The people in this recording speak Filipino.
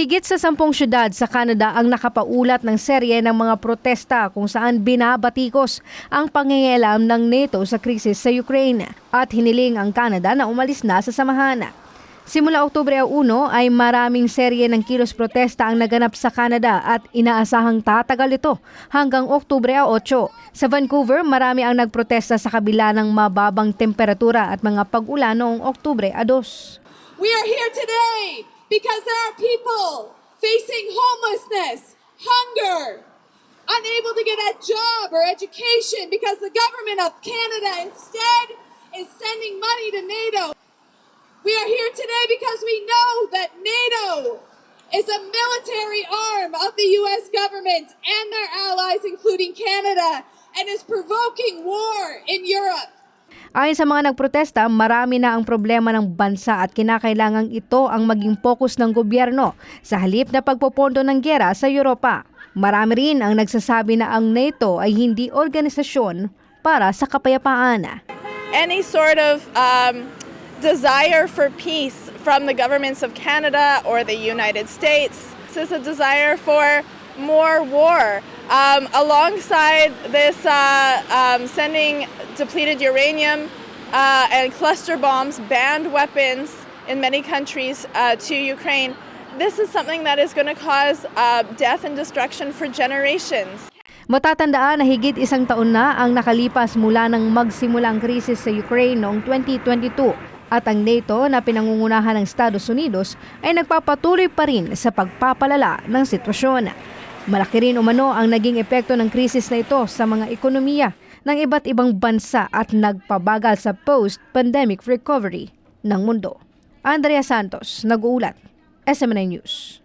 Higit sa sampung syudad sa Canada ang nakapaulat ng serye ng mga protesta kung saan binabatikos ang pangingialam ng NATO sa krisis sa Ukraine at hiniling ang Canada na umalis na sa samahan. Simula Oktubre 1 ay maraming serye ng kilos protesta ang naganap sa Canada at inaasahang tatagal ito hanggang Oktubre 8. Sa Vancouver, marami ang nagprotesta sa kabila ng mababang temperatura at mga pag-ulan noong Oktubre 2. We are here today because there are people facing homelessness, hunger, unable to get a job or education because the government of Canada instead is sending money to NATO. We are here today because we know that NATO is a military arm of the US government and their allies, including Canada, and is provoking war in Europe. Ayon sa mga nagprotesta, marami na ang problema ng bansa at kinakailangang ito ang maging focus ng gobyerno sa halip na pagpopondo ng gera sa Europa. Marami rin ang nagsasabi na ang NATO ay hindi organisasyon para sa kapayapaan. any sort of um, desire for peace from the governments of Canada or the United States. This is a desire for more war. Um, alongside this, uh, um, sending depleted uranium uh, and cluster bombs, banned weapons in many countries uh, to Ukraine. This is something that is going to cause uh, death and destruction for generations. Matatandaan na higit isang taon na ang nakalipas mula nang magsimula ang krisis sa Ukraine noong 2022 at ang NATO na pinangungunahan ng Estados Unidos ay nagpapatuloy pa rin sa pagpapalala ng sitwasyon. Malaki rin umano ang naging epekto ng krisis na ito sa mga ekonomiya ng iba't ibang bansa at nagpabagal sa post-pandemic recovery ng mundo. Andrea Santos, nag-uulat, SMNI News.